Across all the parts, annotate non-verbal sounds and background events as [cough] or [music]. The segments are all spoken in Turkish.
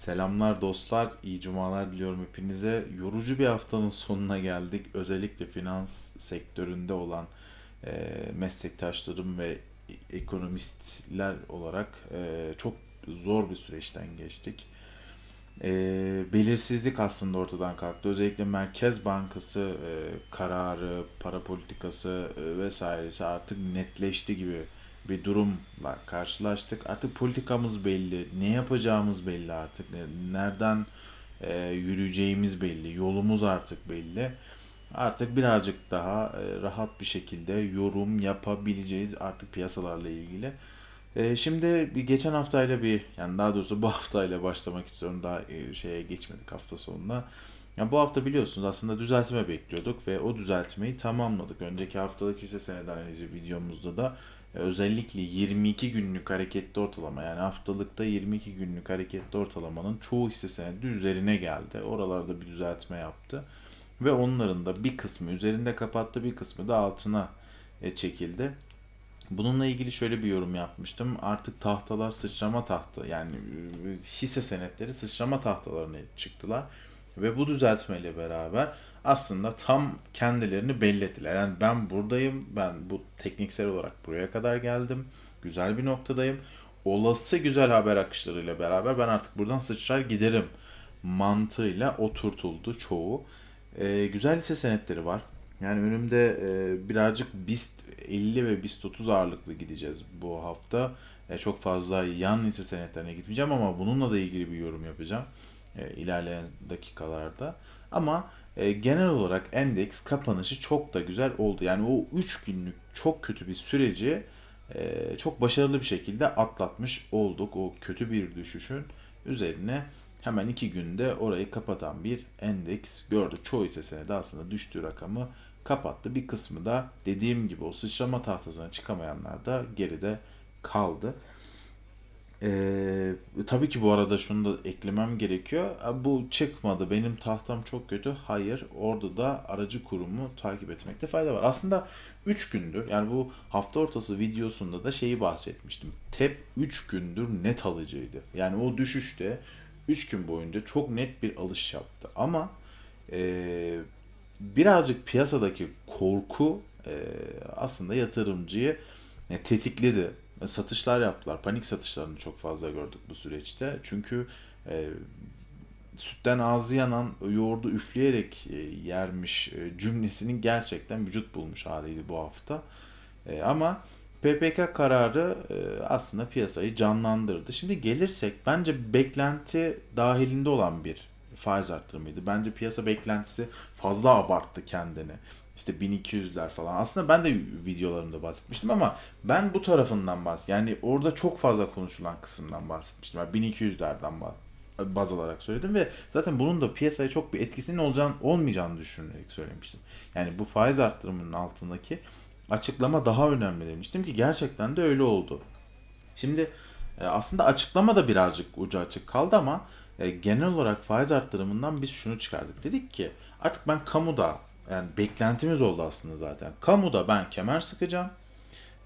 Selamlar dostlar, iyi cumalar diliyorum hepinize. Yorucu bir haftanın sonuna geldik. Özellikle finans sektöründe olan e, meslektaşlarım ve ekonomistler olarak e, çok zor bir süreçten geçtik. E, belirsizlik aslında ortadan kalktı. Özellikle Merkez Bankası e, kararı, para politikası e, vesairesi artık netleşti gibi bir durumla karşılaştık. Artık politikamız belli, ne yapacağımız belli artık, ne- nereden e, yürüyeceğimiz belli, yolumuz artık belli. Artık birazcık daha e, rahat bir şekilde yorum yapabileceğiz artık piyasalarla ilgili. E, şimdi bir geçen haftayla bir yani daha doğrusu bu [laughs] haftayla başlamak istiyorum daha e, şeye geçmedik hafta sonuna. Ya bu hafta biliyorsunuz aslında düzeltme bekliyorduk ve o düzeltmeyi tamamladık. Önceki haftalık hisse senedi analizi videomuzda da özellikle 22 günlük hareketli ortalama yani haftalıkta 22 günlük hareketli ortalamanın çoğu hisse senedi üzerine geldi. Oralarda bir düzeltme yaptı. Ve onların da bir kısmı üzerinde kapattı bir kısmı da altına e, çekildi. Bununla ilgili şöyle bir yorum yapmıştım. Artık tahtalar sıçrama tahtı yani e, hisse senetleri sıçrama tahtalarına çıktılar. Ve bu düzeltmeyle beraber aslında tam kendilerini belli ettiler. Yani ben buradayım, ben bu tekniksel olarak buraya kadar geldim. Güzel bir noktadayım. Olası güzel haber akışlarıyla beraber ben artık buradan sıçrar giderim mantığıyla oturtuldu çoğu. Ee, güzel hisse senetleri var. Yani önümde e, birazcık BIST 50 ve BIST 30 ağırlıklı gideceğiz bu hafta. E, çok fazla yan hisse senetlerine gitmeyeceğim ama bununla da ilgili bir yorum yapacağım e, ilerleyen dakikalarda. Ama e, genel olarak endeks kapanışı çok da güzel oldu. Yani o 3 günlük çok kötü bir süreci e, çok başarılı bir şekilde atlatmış olduk. O kötü bir düşüşün üzerine hemen 2 günde orayı kapatan bir endeks gördük. Çoğu hisse senedi aslında düştüğü rakamı kapattı. Bir kısmı da dediğim gibi o sıçrama tahtasına çıkamayanlar da geride kaldı. Ee, tabii ki bu arada şunu da eklemem gerekiyor. Bu çıkmadı, benim tahtam çok kötü. Hayır, orada da aracı kurumu takip etmekte fayda var. Aslında 3 gündür, yani bu hafta ortası videosunda da şeyi bahsetmiştim. TEP 3 gündür net alıcıydı. Yani o düşüşte 3 gün boyunca çok net bir alış yaptı. Ama ee, birazcık piyasadaki korku e, aslında yatırımcıyı e, tetikledi. E, Satışlar yaptılar. Panik satışlarını çok fazla gördük bu süreçte. Çünkü e, sütten ağzı yanan yoğurdu üfleyerek e, yermiş e, cümlesinin gerçekten vücut bulmuş haliydi bu hafta. E, ama PPK kararı e, aslında piyasayı canlandırdı. Şimdi gelirsek bence beklenti dahilinde olan bir faiz arttırımıydı. Bence piyasa beklentisi fazla abarttı kendini. İşte 1200'ler falan. Aslında ben de videolarımda bahsetmiştim ama ben bu tarafından bahs yani orada çok fazla konuşulan kısımdan bahsetmiştim. Yani 1200'lerden bah- baz alarak söyledim ve zaten bunun da piyasaya çok bir etkisinin olacağını, olmayacağını düşünerek söylemiştim. Yani bu faiz arttırımının altındaki açıklama daha önemli demiştim ki gerçekten de öyle oldu. Şimdi e, aslında açıklama da birazcık ucu açık kaldı ama e, genel olarak faiz arttırımından biz şunu çıkardık. Dedik ki artık ben kamuda yani beklentimiz oldu aslında zaten. Kamuda ben kemer sıkacağım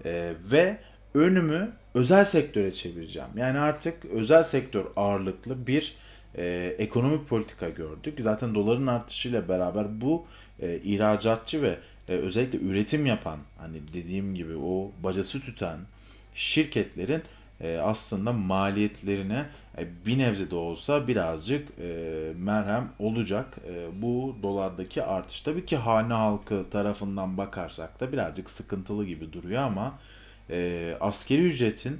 e, ve önümü özel sektöre çevireceğim. Yani artık özel sektör ağırlıklı bir e, ekonomik politika gördük. Zaten doların artışıyla beraber bu e, ihracatçı ve e, özellikle üretim yapan hani dediğim gibi o bacası tüten şirketlerin e, aslında maliyetlerine bir nebze de olsa birazcık e, merhem olacak. E, bu dolardaki artış tabii ki hane halkı tarafından bakarsak da birazcık sıkıntılı gibi duruyor ama e, askeri ücretin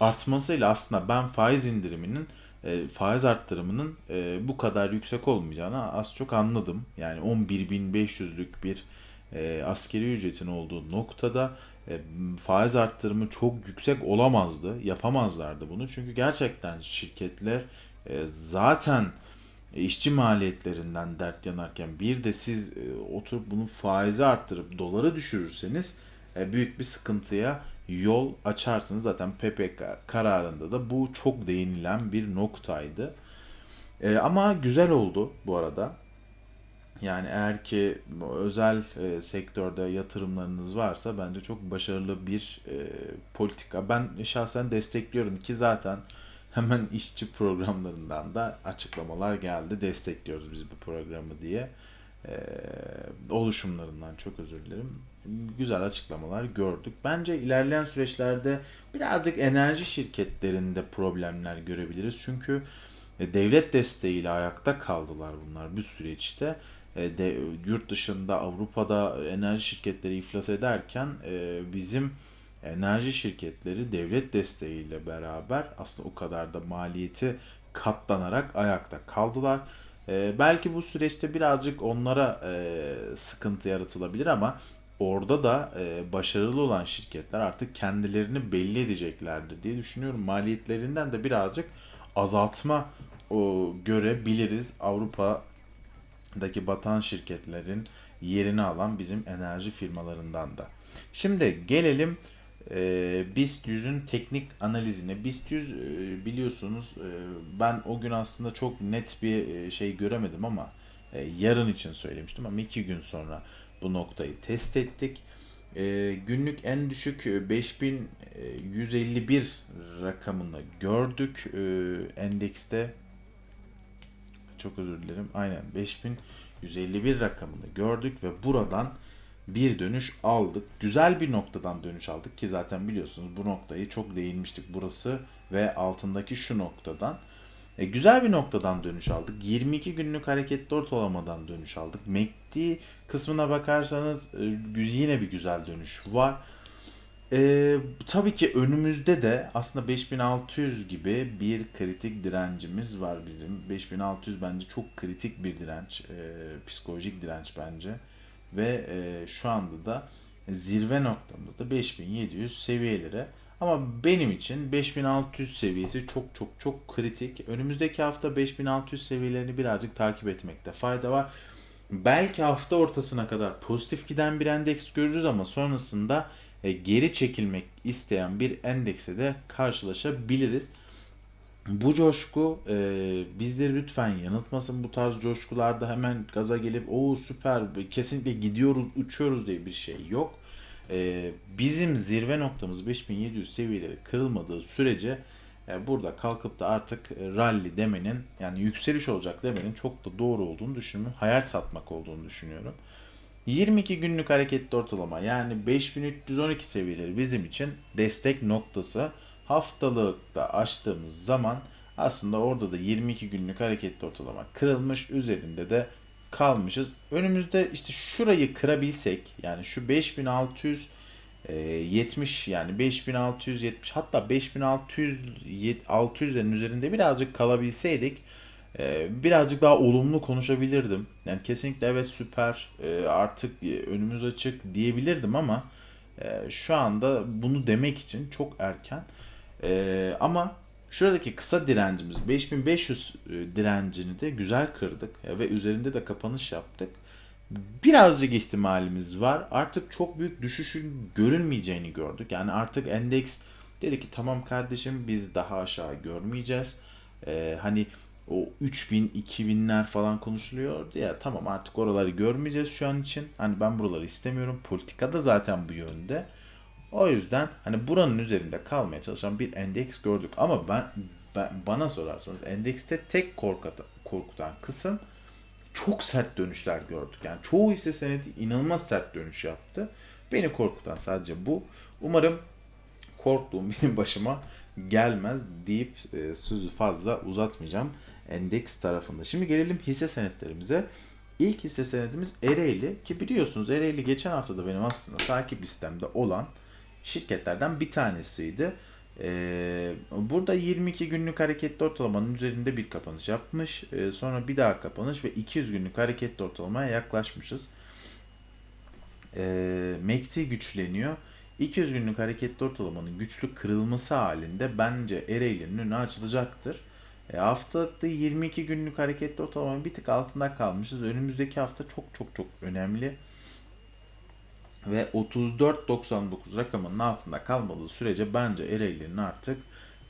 artmasıyla aslında ben faiz indiriminin e, faiz arttırımının e, bu kadar yüksek olmayacağını az çok anladım. Yani 11.500'lük bir e, askeri ücretin olduğu noktada e, faiz arttırımı çok yüksek olamazdı. Yapamazlardı bunu. Çünkü gerçekten şirketler e, zaten işçi maliyetlerinden dert yanarken bir de siz e, oturup bunu faizi arttırıp doları düşürürseniz e, büyük bir sıkıntıya yol açarsınız. Zaten PPK kararında da bu çok değinilen bir noktaydı. E, ama güzel oldu bu arada. Yani eğer ki özel e, sektörde yatırımlarınız varsa bence çok başarılı bir e, politika. Ben şahsen destekliyorum ki zaten hemen işçi programlarından da açıklamalar geldi. Destekliyoruz biz bu programı diye. Ee, oluşumlarından çok özür dilerim. Güzel açıklamalar gördük. Bence ilerleyen süreçlerde birazcık enerji şirketlerinde problemler görebiliriz. Çünkü e, devlet desteğiyle ayakta kaldılar bunlar bir süreçte. E, de, yurt dışında Avrupa'da enerji şirketleri iflas ederken e, bizim enerji şirketleri devlet desteğiyle beraber aslında o kadar da maliyeti katlanarak ayakta kaldılar. E, belki bu süreçte birazcık onlara e, sıkıntı yaratılabilir ama orada da e, başarılı olan şirketler artık kendilerini belli edeceklerdir diye düşünüyorum. Maliyetlerinden de birazcık azaltma o, görebiliriz Avrupa'daki batan şirketlerin yerini alan bizim enerji firmalarından da. Şimdi gelelim e, BIST 100'ün teknik analizine. BIST 100 e, biliyorsunuz e, ben o gün aslında çok net bir e, şey göremedim ama e, yarın için söylemiştim ama iki gün sonra bu noktayı test ettik. E, günlük en düşük e, 5151 rakamını gördük e, endekste. Çok özür dilerim. Aynen 5151 rakamını gördük ve buradan bir dönüş aldık. Güzel bir noktadan dönüş aldık ki zaten biliyorsunuz bu noktayı çok değinmiştik. Burası ve altındaki şu noktadan. E, güzel bir noktadan dönüş aldık. 22 günlük hareketli ortalamadan dönüş aldık. MACD kısmına bakarsanız e, yine bir güzel dönüş var. E, tabii ki önümüzde de aslında 5600 gibi bir kritik direncimiz var bizim. 5600 bence çok kritik bir direnç. E, psikolojik direnç bence. Ve e, şu anda da zirve noktamızda 5700 seviyelere. Ama benim için 5600 seviyesi çok çok çok kritik. Önümüzdeki hafta 5600 seviyelerini birazcık takip etmekte fayda var. Belki hafta ortasına kadar pozitif giden bir endeks görürüz ama sonrasında geri çekilmek isteyen bir endekse de karşılaşabiliriz. Bu coşku e, bizleri lütfen yanıltmasın. Bu tarz coşkularda hemen gaza gelip o süper kesinlikle gidiyoruz uçuyoruz diye bir şey yok. E, bizim zirve noktamız 5700 seviyeleri kırılmadığı sürece e, burada kalkıp da artık rally demenin yani yükseliş olacak demenin çok da doğru olduğunu düşünüyorum. Hayal satmak olduğunu düşünüyorum. 22 günlük hareketli ortalama yani 5312 seviyeleri bizim için destek noktası. Haftalıkta açtığımız zaman aslında orada da 22 günlük hareketli ortalama kırılmış. Üzerinde de kalmışız. Önümüzde işte şurayı kırabilsek yani şu 5670 yani 5670 hatta 5600 600'lerin üzerinde birazcık kalabilseydik e, birazcık daha olumlu konuşabilirdim. Yani kesinlikle evet süper e, artık önümüz açık diyebilirdim ama e, şu anda bunu demek için çok erken. Ama şuradaki kısa direncimiz 5500 direncini de güzel kırdık ve üzerinde de kapanış yaptık. Birazcık ihtimalimiz var. Artık çok büyük düşüşün görülmeyeceğini gördük. Yani artık endeks dedi ki tamam kardeşim biz daha aşağı görmeyeceğiz. Ee, hani o 3000 2000'ler falan konuşuluyor ya tamam artık oraları görmeyeceğiz şu an için. Hani ben buraları istemiyorum. Politika da zaten bu yönde. O yüzden hani buranın üzerinde kalmaya çalışan bir endeks gördük. Ama ben, ben bana sorarsanız endekste tek korkutan, korkutan kısım çok sert dönüşler gördük. Yani çoğu hisse senedi inanılmaz sert dönüş yaptı. Beni korkutan sadece bu. Umarım korktuğum [laughs] benim başıma gelmez deyip e, sözü fazla uzatmayacağım endeks tarafında. Şimdi gelelim hisse senetlerimize. İlk hisse senedimiz Ereğli ki biliyorsunuz Ereğli geçen hafta da benim aslında takip listemde olan şirketlerden bir tanesiydi. Ee, burada 22 günlük hareketli ortalamanın üzerinde bir kapanış yapmış. Ee, sonra bir daha kapanış ve 200 günlük hareketli ortalamaya yaklaşmışız. Ee, MACD güçleniyor. 200 günlük hareketli ortalamanın güçlü kırılması halinde bence Ereğli'nin önü açılacaktır. E, haftalıkta 22 günlük hareketli ortalamanın bir tık altında kalmışız. Önümüzdeki hafta çok çok çok önemli. Ve 34.99 rakamının altında kalmadığı sürece bence Ereğli'nin artık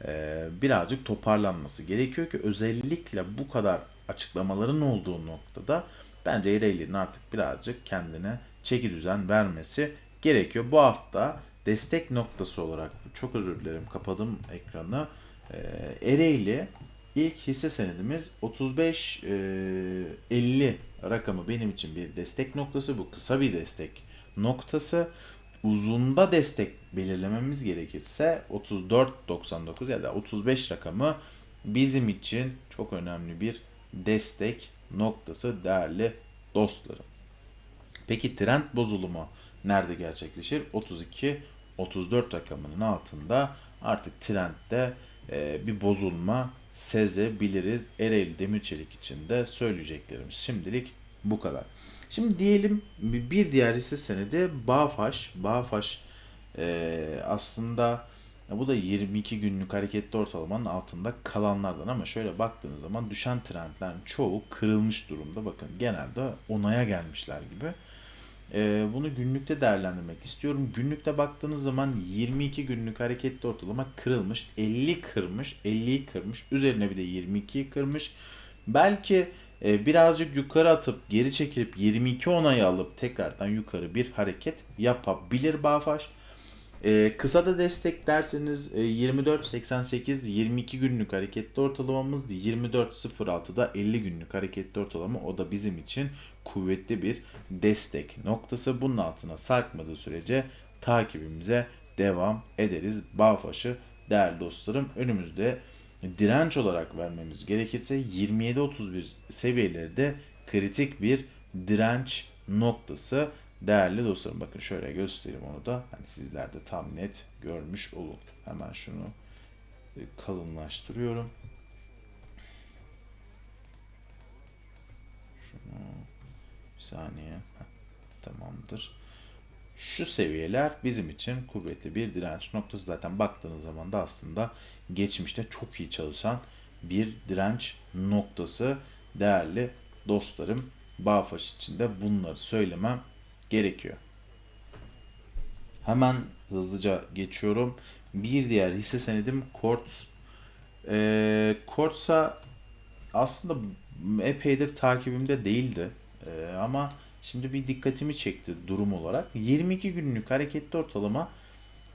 e, birazcık toparlanması gerekiyor ki özellikle bu kadar açıklamaların olduğu noktada bence Ereğli'nin artık birazcık kendine çeki düzen vermesi gerekiyor. Bu hafta destek noktası olarak çok özür dilerim kapadım ekranı. E, Ereğli ilk hisse senedimiz 35 e, 50 rakamı benim için bir destek noktası. Bu kısa bir destek noktası. Uzunda destek belirlememiz gerekirse 34.99 ya da 35 rakamı bizim için çok önemli bir destek noktası değerli dostlarım. Peki trend bozulumu nerede gerçekleşir? 32 34 rakamının altında artık trendde bir bozulma sezebiliriz. Ereğli Demirçelik için de söyleyeceklerimiz şimdilik bu kadar. Şimdi diyelim bir diğer hisse senedi Bağfaş. Bağfaş e, aslında bu da 22 günlük hareketli ortalamanın altında kalanlardan ama şöyle baktığınız zaman düşen trendlerin çoğu kırılmış durumda. Bakın genelde onaya gelmişler gibi. Ee, bunu günlükte değerlendirmek istiyorum. Günlükte baktığınız zaman 22 günlük hareketli ortalama kırılmış. 50 kırmış. 50'yi kırmış. Üzerine bir de 22'yi kırmış. Belki e, birazcık yukarı atıp geri çekilip 22 onayı alıp tekrardan yukarı bir hareket yapabilir Bağfaş. Ee, kısa da destek derseniz e, 24.88 22 günlük hareketli ortalamamız 24.06'da 50 günlük hareketli ortalama o da bizim için kuvvetli bir destek noktası. Bunun altına sarkmadığı sürece takibimize devam ederiz. Bağfaş'ı değerli dostlarım önümüzde direnç olarak vermemiz gerekirse 27.31 seviyeleri de kritik bir direnç noktası. Değerli dostlarım bakın şöyle göstereyim onu da hani sizler de tam net görmüş olun. Hemen şunu e, kalınlaştırıyorum. Şunu bir saniye. Tamamdır. Şu seviyeler bizim için kuvvetli bir direnç noktası. Zaten baktığınız zaman da aslında geçmişte çok iyi çalışan bir direnç noktası. Değerli dostlarım Bağfaş için de bunları söylemem gerekiyor. Hemen hızlıca geçiyorum. Bir diğer hisse senedim Quartz. Ee, Quartz'a aslında epeydir takibimde değildi. Ee, ama şimdi bir dikkatimi çekti durum olarak. 22 günlük hareketli ortalama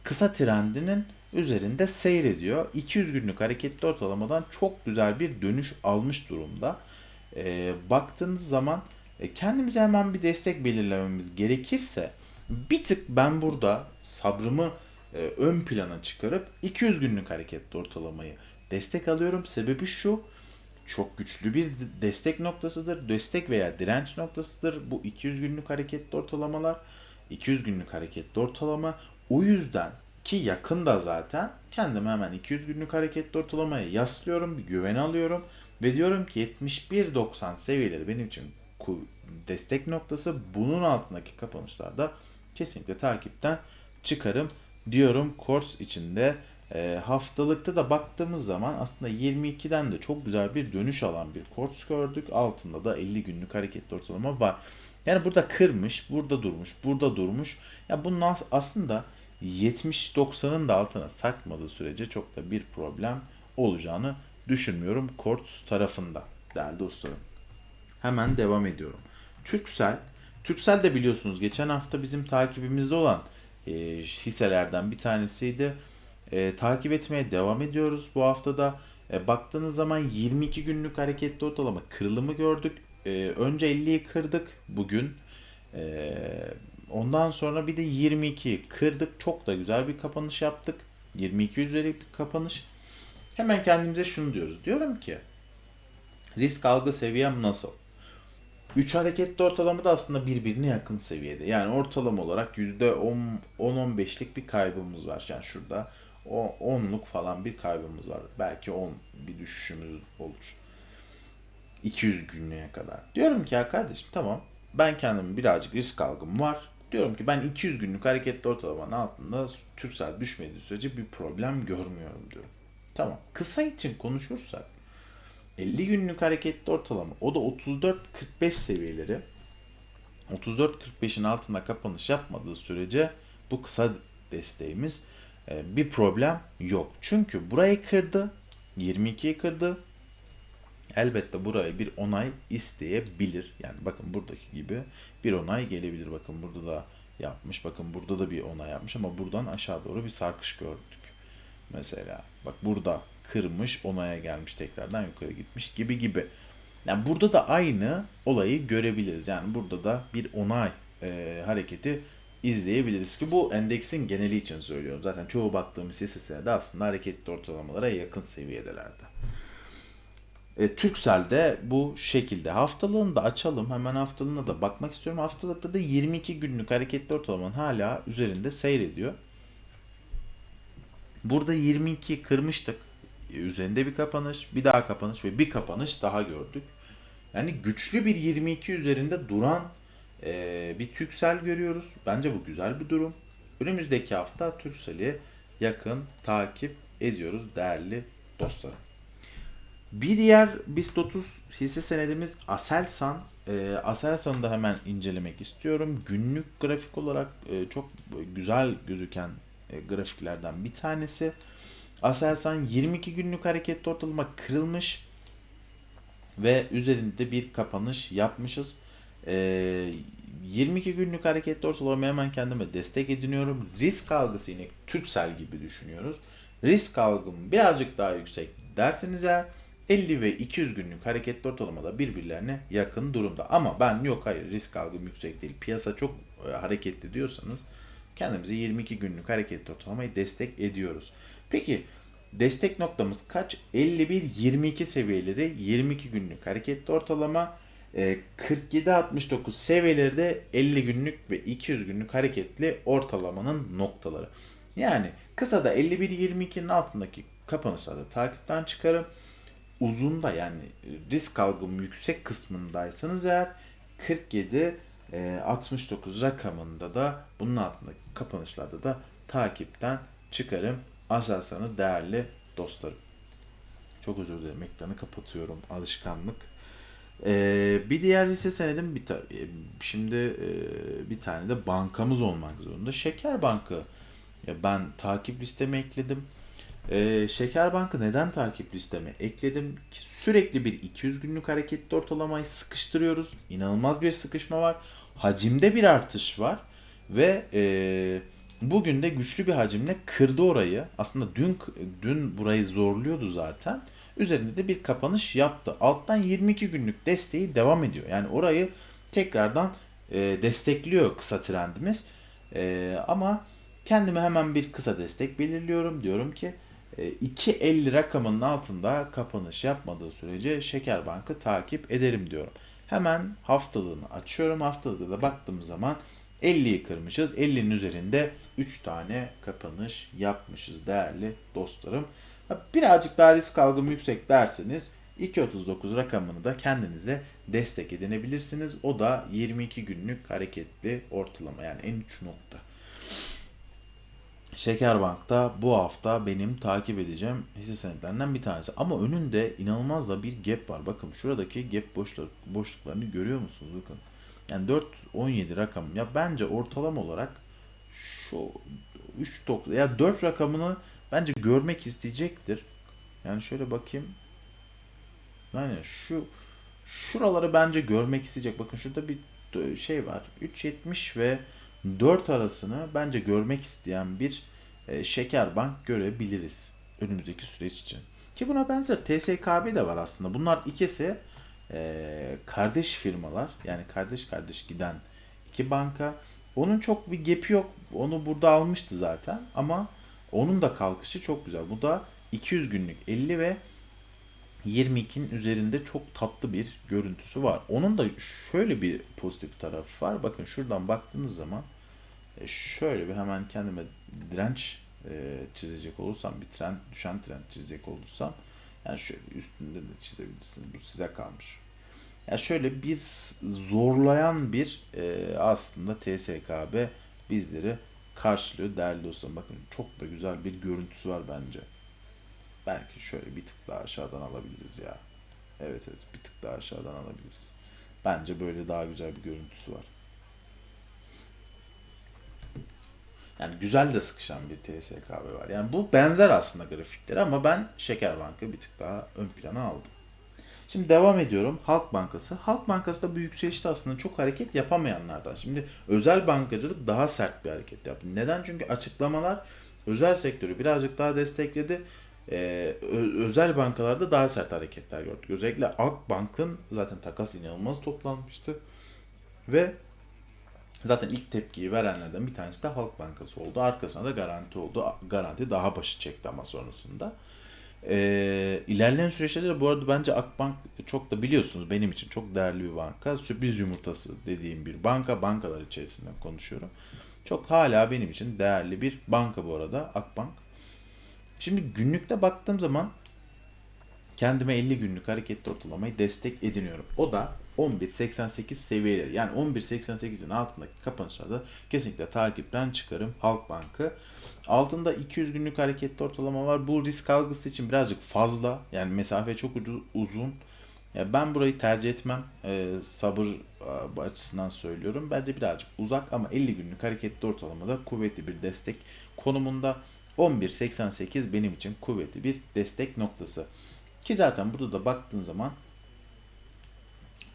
kısa trendinin üzerinde seyrediyor. 200 günlük hareketli ortalamadan çok güzel bir dönüş almış durumda. Ee, baktığınız zaman e, kendimize hemen bir destek belirlememiz gerekirse bir tık ben burada sabrımı e, ön plana çıkarıp 200 günlük hareketli ortalamayı destek alıyorum. Sebebi şu çok güçlü bir destek noktasıdır. Destek veya direnç noktasıdır. Bu 200 günlük hareketli ortalamalar. 200 günlük hareketli ortalama. O yüzden ki yakında zaten kendime hemen 200 günlük hareketli ortalamaya yaslıyorum. Bir güven alıyorum. Ve diyorum ki 71.90 seviyeleri benim için destek noktası. Bunun altındaki kapanışlarda kesinlikle takipten çıkarım diyorum. Kors içinde e, haftalıkta da baktığımız zaman aslında 22'den de çok güzel bir dönüş alan bir kors gördük. Altında da 50 günlük hareketli ortalama var. Yani burada kırmış, burada durmuş, burada durmuş. Ya bunun aslında 70-90'ın da altına sakmadığı sürece çok da bir problem olacağını düşünmüyorum Quartz tarafında değerli dostlarım. Hemen devam ediyorum. Türksel. Türksel de biliyorsunuz geçen hafta bizim takibimizde olan e, hisselerden bir tanesiydi. E, takip etmeye devam ediyoruz bu haftada. E, baktığınız zaman 22 günlük hareketli ortalama kırılımı gördük. E, önce 50'yi kırdık bugün. E, ondan sonra bir de 22 kırdık. Çok da güzel bir kapanış yaptık. 22 üzeri bir kapanış. Hemen kendimize şunu diyoruz. Diyorum ki risk algı seviyem nasıl? 3 hareketli ortalama da aslında birbirine yakın seviyede. Yani ortalama olarak %10-15'lik bir kaybımız var. Yani şurada 10'luk falan bir kaybımız var. Belki 10 bir düşüşümüz olur. 200 günlüğe kadar. Diyorum ki ya kardeşim tamam ben kendim birazcık risk algım var. Diyorum ki ben 200 günlük hareketli ortalamanın altında Türksel düşmediği sürece bir problem görmüyorum diyorum. Tamam. Kısa için konuşursak 50 günlük hareketli ortalama o da 34-45 seviyeleri 34-45'in altında kapanış yapmadığı sürece bu kısa desteğimiz bir problem yok. Çünkü burayı kırdı 22'yi kırdı elbette buraya bir onay isteyebilir. Yani bakın buradaki gibi bir onay gelebilir. Bakın burada da yapmış. Bakın burada da bir onay yapmış ama buradan aşağı doğru bir sarkış gördük. Mesela bak burada kırmış, onaya gelmiş, tekrardan yukarı gitmiş gibi gibi. Yani burada da aynı olayı görebiliriz. Yani burada da bir onay e, hareketi izleyebiliriz ki bu endeksin geneli için söylüyorum. Zaten çoğu baktığımız hisse de aslında hareketli ortalamalara yakın seviyedelerde. E, Türkcell'de bu şekilde. Haftalığını da açalım. Hemen haftalığına da bakmak istiyorum. Haftalıkta da 22 günlük hareketli ortalamanın hala üzerinde seyrediyor. Burada 22 kırmıştık. E, Üzerinde bir kapanış, bir daha kapanış ve bir kapanış daha gördük. Yani güçlü bir 22 üzerinde duran e, bir Türksel görüyoruz. Bence bu güzel bir durum. Önümüzdeki hafta Türksel'i yakın takip ediyoruz değerli dostlarım. Bir diğer BIST 30 hisse senedimiz Aselsan. E, Aselsan'ı da hemen incelemek istiyorum. Günlük grafik olarak e, çok güzel gözüken e, grafiklerden bir tanesi. Aselsan 22 günlük hareketli ortalama kırılmış ve üzerinde bir kapanış yapmışız. E, 22 günlük hareketli ortalama hemen kendime destek ediniyorum. Risk algısı yine Türksel gibi düşünüyoruz. Risk algım birazcık daha yüksek derseniz eğer 50 ve 200 günlük hareketli ortalamada birbirlerine yakın durumda. Ama ben yok hayır risk algım yüksek değil. Piyasa çok e, hareketli diyorsanız kendimize 22 günlük hareketli ortalamayı destek ediyoruz. Peki destek noktamız kaç? 51-22 seviyeleri 22 günlük hareketli ortalama 47-69 seviyeleri de 50 günlük ve 200 günlük hareketli ortalamanın noktaları. Yani kısada 51-22'nin altındaki kapanışlarda takipten çıkarım uzunda yani risk algım yüksek kısmındaysanız eğer 47 69 rakamında da bunun altındaki kapanışlarda da takipten çıkarım. Aselsan'ı değerli dostlarım. Çok özür dilerim ekranı kapatıyorum alışkanlık. Ee, bir diğer hisse senedim bir ta- e, şimdi e, bir tane de bankamız olmak zorunda. Şeker Bankı ya ben takip listeme ekledim. Ee, Şeker Bankı neden takip listeme ekledim? Ki sürekli bir 200 günlük hareketli ortalamayı sıkıştırıyoruz. İnanılmaz bir sıkışma var. Hacimde bir artış var. Ve e, bugün de güçlü bir hacimle kırdı orayı. Aslında dün dün burayı zorluyordu zaten. Üzerinde de bir kapanış yaptı. Alttan 22 günlük desteği devam ediyor. Yani orayı tekrardan e, destekliyor kısa trendimiz. E, ama kendime hemen bir kısa destek belirliyorum. Diyorum ki 2.50 rakamının altında kapanış yapmadığı sürece Şeker Bank'ı takip ederim diyorum. Hemen haftalığını açıyorum. Haftalıkta da baktığım zaman 50'yi kırmışız. 50'nin üzerinde 3 tane kapanış yapmışız değerli dostlarım. Birazcık daha risk algım yüksek derseniz 2.39 rakamını da kendinize destek edinebilirsiniz. O da 22 günlük hareketli ortalama yani en uç nokta. Şekerbank'ta bu hafta benim takip edeceğim hisse senetlerinden bir tanesi. Ama önünde inanılmaz da bir gap var. Bakın şuradaki gap boşluk, boşluklarını görüyor musunuz? Bakın. Yani 4.17 rakam. Ya bence ortalama olarak şu 3 ya 4 rakamını bence görmek isteyecektir. Yani şöyle bakayım. Yani şu şuraları bence görmek isteyecek. Bakın şurada bir şey var. 3.70 ve 4 arasını bence görmek isteyen bir e, şeker bank görebiliriz önümüzdeki süreç için. Ki buna benzer TSKB de var aslında. Bunlar ikisi e, kardeş firmalar yani kardeş kardeş giden iki banka. Onun çok bir gap'i yok. Onu burada almıştı zaten ama onun da kalkışı çok güzel. Bu da 200 günlük 50 ve 22'nin üzerinde çok tatlı bir görüntüsü var. Onun da şöyle bir pozitif tarafı var. Bakın şuradan baktığınız zaman e, şöyle bir hemen kendime direnç e, çizecek olursam bir trend düşen trend çizecek olursam yani şöyle üstünde de çizebilirsiniz. Bu size kalmış. Yani şöyle bir zorlayan bir e, aslında TSKB bizleri karşılıyor değerli dostlarım. Bakın çok da güzel bir görüntüsü var bence. Belki şöyle bir tık daha aşağıdan alabiliriz ya. Evet evet bir tık daha aşağıdan alabiliriz. Bence böyle daha güzel bir görüntüsü var. Yani güzel de sıkışan bir TSKB var. Yani bu benzer aslında grafikleri ama ben Şeker Bank'ı bir tık daha ön plana aldım. Şimdi devam ediyorum. Halk Bankası. Halk Bankası da bu yükselişte aslında çok hareket yapamayanlardan. Şimdi özel bankacılık daha sert bir hareket yaptı. Neden? Çünkü açıklamalar özel sektörü birazcık daha destekledi. Ee, özel bankalarda daha sert hareketler gördük. Özellikle Akbank'ın zaten takas inanılmaz toplanmıştı. Ve zaten ilk tepkiyi verenlerden bir tanesi de Halk Bankası oldu. Arkasına da Garanti oldu. Garanti daha başı çekti ama sonrasında. Ee, ilerleyen süreçte de bu arada bence Akbank çok da biliyorsunuz benim için çok değerli bir banka. Sürpriz yumurtası dediğim bir banka. Bankalar içerisinden konuşuyorum. Çok hala benim için değerli bir banka bu arada Akbank. Şimdi günlükte baktığım zaman kendime 50 günlük hareketli ortalamayı destek ediniyorum. O da 11.88 seviyeleri. Yani 11.88'in altındaki kapanışlarda kesinlikle takipten çıkarım Halkbank'ı. Altında 200 günlük hareketli ortalama var. Bu risk algısı için birazcık fazla. Yani mesafe çok uzun. Ya ben burayı tercih etmem. Ee, sabır e, açısından söylüyorum. Bence birazcık uzak ama 50 günlük hareketli ortalamada kuvvetli bir destek konumunda. 11.88 benim için kuvvetli bir destek noktası. Ki zaten burada da baktığın zaman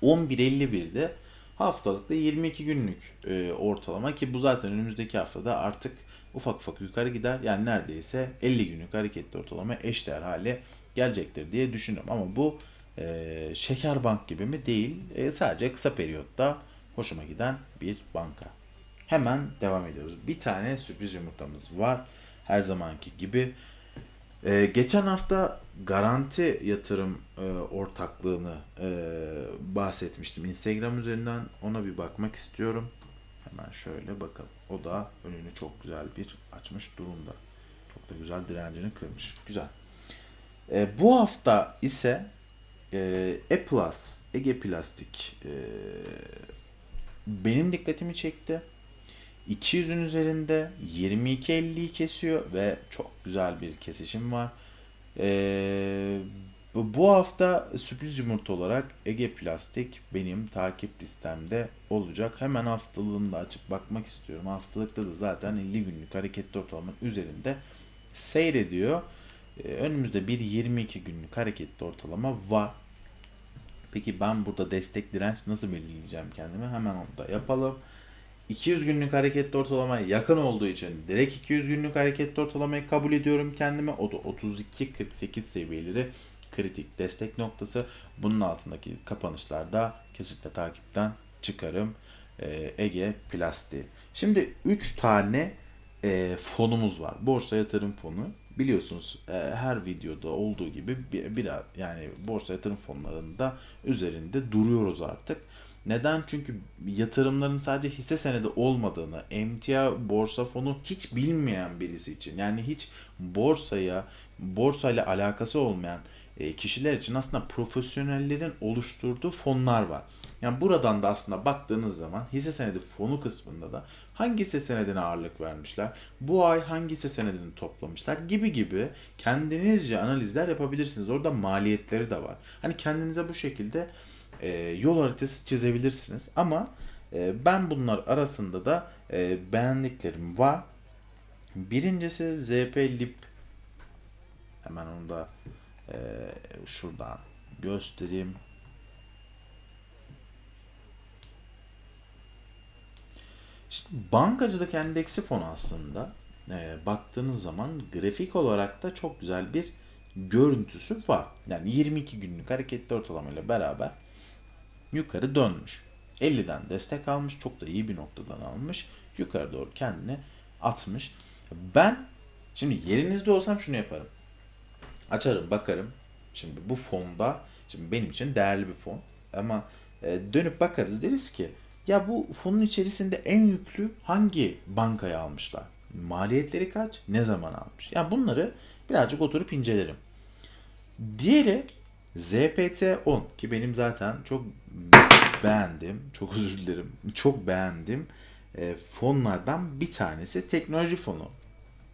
11.51'de haftalıkta 22 günlük e, ortalama ki bu zaten önümüzdeki haftada artık ufak ufak yukarı gider. Yani neredeyse 50 günlük hareketli ortalama eşdeğer hale gelecektir diye düşünüyorum. Ama bu e, şeker bank gibi mi? Değil. E, sadece kısa periyotta hoşuma giden bir banka. Hemen devam ediyoruz. Bir tane sürpriz yumurtamız var. Her zamanki gibi. Ee, geçen hafta garanti yatırım e, ortaklığını e, bahsetmiştim Instagram üzerinden. Ona bir bakmak istiyorum. Hemen şöyle bakalım. O da önünü çok güzel bir açmış durumda. Çok da güzel direncini kırmış. Güzel. E, bu hafta ise e, E-Plus, Ege Plastik e, benim dikkatimi çekti. 200'ün üzerinde 22.50'yi kesiyor ve çok güzel bir kesişim var. Ee, bu hafta sürpriz yumurta olarak Ege Plastik benim takip listemde olacak. Hemen haftalığını da açıp bakmak istiyorum. Haftalıkta da zaten 50 günlük hareketli ortalamanın üzerinde seyrediyor. Ee, önümüzde bir 22 günlük hareketli ortalama var. Peki ben burada destek direnç nasıl belirleyeceğim kendime? Hemen onu da yapalım. 200 günlük hareketli ortalamaya yakın olduğu için direkt 200 günlük hareketli ortalamayı kabul ediyorum kendime. O da 32-48 seviyeleri kritik destek noktası. Bunun altındaki kapanışlarda kesinlikle takipten çıkarım. Ee, Ege Plasti. Şimdi 3 tane e, fonumuz var. Borsa yatırım fonu. Biliyorsunuz e, her videoda olduğu gibi bir, bir yani borsa yatırım fonlarında üzerinde duruyoruz artık. Neden? Çünkü yatırımların sadece hisse senedi olmadığını, emtia borsa fonu hiç bilmeyen birisi için yani hiç borsaya, borsayla alakası olmayan e, kişiler için aslında profesyonellerin oluşturduğu fonlar var. Yani buradan da aslında baktığınız zaman hisse senedi fonu kısmında da hangi hisse senedine ağırlık vermişler, bu ay hangi hisse senedini toplamışlar gibi gibi kendinizce analizler yapabilirsiniz. Orada maliyetleri de var. Hani kendinize bu şekilde e, yol haritası çizebilirsiniz. Ama e, ben bunlar arasında da e, beğendiklerim var. Birincisi ZP Lip. Hemen onu da e, şuradan göstereyim. Şimdi bankacılık endeksi fonu aslında e, baktığınız zaman grafik olarak da çok güzel bir görüntüsü var. Yani 22 günlük hareketli ortalamayla beraber yukarı dönmüş. 50'den destek almış. Çok da iyi bir noktadan almış. Yukarı doğru kendini atmış. Ben şimdi yerinizde olsam şunu yaparım. Açarım bakarım. Şimdi bu fonda şimdi benim için değerli bir fon. Ama e, dönüp bakarız deriz ki ya bu fonun içerisinde en yüklü hangi bankaya almışlar? Maliyetleri kaç? Ne zaman almış? Ya yani bunları birazcık oturup incelerim. Diğeri ZPT-10 ki benim zaten çok beğendim. Çok [laughs] özür dilerim. Çok beğendim. E, fonlardan bir tanesi teknoloji fonu.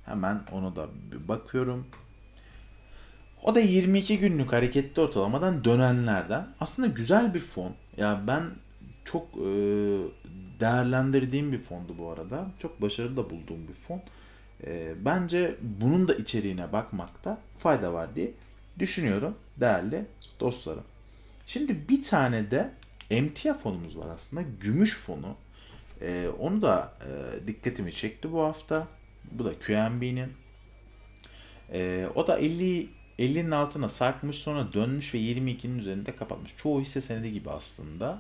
Hemen onu da bir bakıyorum. O da 22 günlük hareketli ortalamadan dönenlerden. Aslında güzel bir fon. Ya ben çok e, değerlendirdiğim bir fondu bu arada. Çok başarılı da bulduğum bir fon. E, bence bunun da içeriğine bakmakta fayda var diye düşünüyorum değerli dostlarım. Şimdi bir tane de emtia fonumuz var aslında. Gümüş fonu. E, onu da e, dikkatimi çekti bu hafta. Bu da QNB'nin. Ee, o da 50 50'nin altına sarkmış sonra dönmüş ve 22'nin üzerinde kapatmış. Çoğu hisse senedi gibi aslında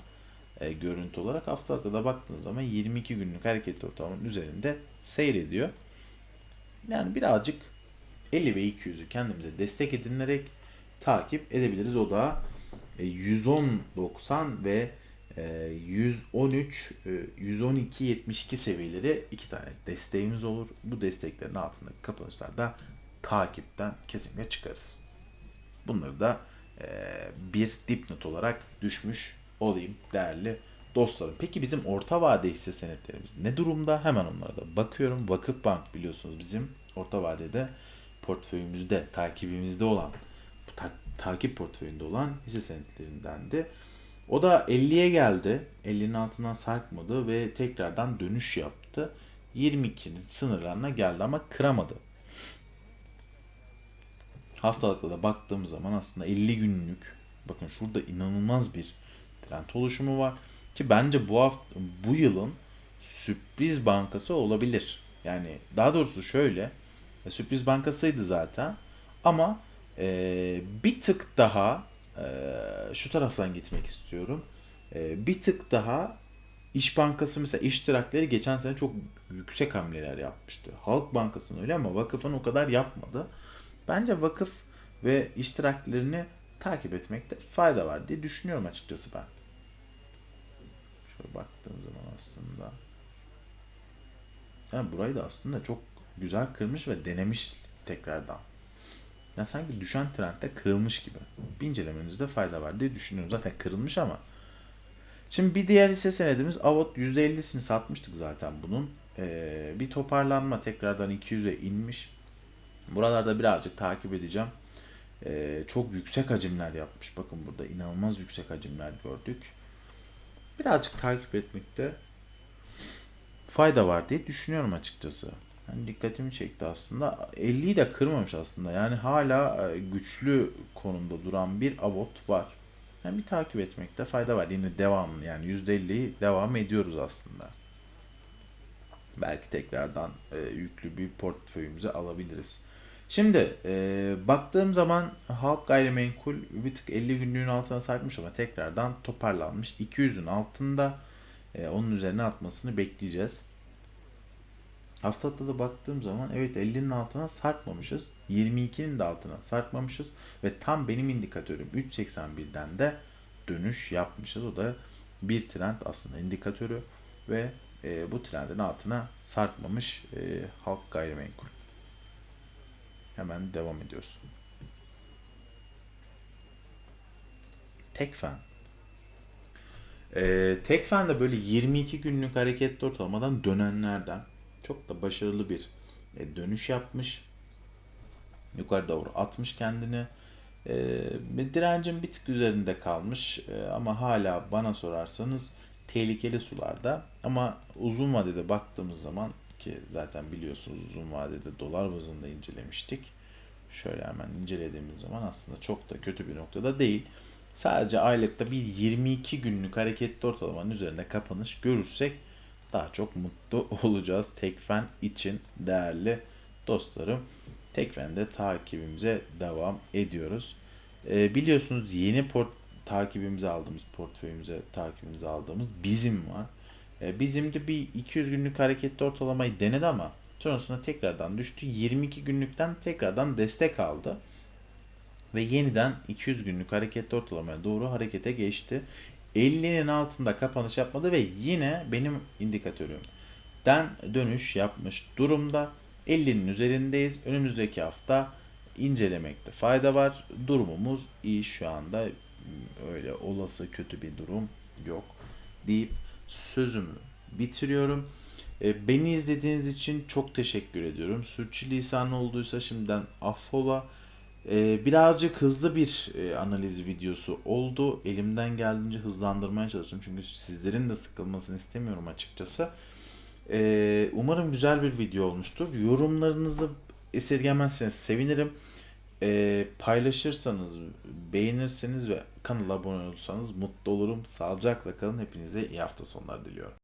e, görüntü olarak haftalıkta da baktığınız zaman 22 günlük hareket ortalamanın üzerinde seyrediyor. Yani birazcık 50 ve 200'ü kendimize destek edinerek takip edebiliriz. O da e, 110.90 ve e, 113 e, 112.72 seviyeleri iki tane desteğimiz olur. Bu desteklerin altındaki kapanışlarda takipten kesinlikle çıkarız. Bunları da e, bir dipnot olarak düşmüş olayım değerli dostlarım. Peki bizim orta vade hisse senetlerimiz ne durumda? Hemen onlara da bakıyorum. Vakıfbank biliyorsunuz bizim orta vadede portföyümüzde, takibimizde olan, ta- takip portföyünde olan hisse senetlerindendi. O da 50'ye geldi. 50'nin altından sarkmadı ve tekrardan dönüş yaptı. 22'nin sınırlarına geldi ama kıramadı. Haftalıkta da baktığım zaman aslında 50 günlük bakın şurada inanılmaz bir trend oluşumu var ki bence bu hafta bu yılın sürpriz bankası olabilir. Yani daha doğrusu şöyle e, sürpriz bankasıydı zaten ama e, bir tık daha e, şu taraftan gitmek istiyorum. E, bir tık daha İş Bankası mesela iştirakleri geçen sene çok yüksek hamleler yapmıştı. Halk Bankası'nın öyle ama vakıfın o kadar yapmadı. Bence vakıf ve iştiraklerini takip etmekte fayda var diye düşünüyorum açıkçası ben. Şöyle baktığım zaman aslında. Yani burayı da aslında çok güzel kırmış ve denemiş tekrardan. Ya sanki düşen trendde kırılmış gibi. Bir incelemenizde fayda var diye düşünüyorum. Zaten kırılmış ama. Şimdi bir diğer hisse senedimiz Avot %50'sini satmıştık zaten bunun. Ee, bir toparlanma tekrardan 200'e inmiş. Buralarda birazcık takip edeceğim. Ee, çok yüksek hacimler yapmış. Bakın burada inanılmaz yüksek hacimler gördük. Birazcık takip etmekte fayda var diye düşünüyorum açıkçası. Yani dikkatimi çekti aslında. 50'yi de kırmamış aslında. Yani hala e, güçlü konumda duran bir avot var. Yani bir takip etmekte fayda var. Yine devamlı yani %50'yi devam ediyoruz aslında. Belki tekrardan e, yüklü bir portföyümüze alabiliriz. Şimdi e, baktığım zaman halk gayrimenkul bir tık 50 günlüğün altına sarkmış ama tekrardan toparlanmış. 200'ün altında e, onun üzerine atmasını bekleyeceğiz. Haftalıkta da baktığım zaman evet 50'nin altına sarkmamışız. 22'nin de altına sarkmamışız. Ve tam benim indikatörüm 3.81'den de dönüş yapmışız. O da bir trend aslında indikatörü ve e, bu trendin altına sarkmamış e, halk gayrimenkul. Hemen devam ediyoruz. Tekfen. Ee, Tekfen de böyle 22 günlük hareketli ortalamadan dönenlerden çok da başarılı bir e, dönüş yapmış. Yukarı doğru atmış kendini. E, direncin bir tık üzerinde kalmış e, ama hala bana sorarsanız tehlikeli sularda. Ama uzun vadede baktığımız zaman ki zaten biliyorsunuz uzun vadede dolar bazında incelemiştik. Şöyle hemen incelediğimiz zaman aslında çok da kötü bir noktada değil. Sadece aylıkta bir 22 günlük hareketli ortalamanın üzerinde kapanış görürsek daha çok mutlu [laughs] olacağız Tekfen için değerli dostlarım. Tekfen'de takibimize devam ediyoruz. Ee, biliyorsunuz yeni port takibimize aldığımız portföyümüze takibimize aldığımız bizim var. Ee, bizim de bir 200 günlük hareketli ortalamayı denedi ama sonrasında tekrardan düştü. 22 günlükten tekrardan destek aldı. Ve yeniden 200 günlük hareketli ortalamaya doğru harekete geçti. 50'nin altında kapanış yapmadı ve yine benim indikatörümden dönüş yapmış durumda. 50'nin üzerindeyiz. Önümüzdeki hafta incelemekte fayda var. Durumumuz iyi şu anda. Öyle olası kötü bir durum yok deyip sözümü bitiriyorum. E, Beni izlediğiniz için çok teşekkür ediyorum. Sürçülisan olduysa şimdiden affola. E, Birazcık hızlı bir e, analiz videosu oldu. Elimden geldiğince hızlandırmaya çalıştım. Çünkü sizlerin de sıkılmasını istemiyorum açıkçası. E, Umarım güzel bir video olmuştur. Yorumlarınızı esirgemezseniz sevinirim. E, Paylaşırsanız, beğenirseniz ve kanala abone olursanız mutlu olurum. Sağlıcakla kalın. Hepinize iyi hafta sonları diliyorum.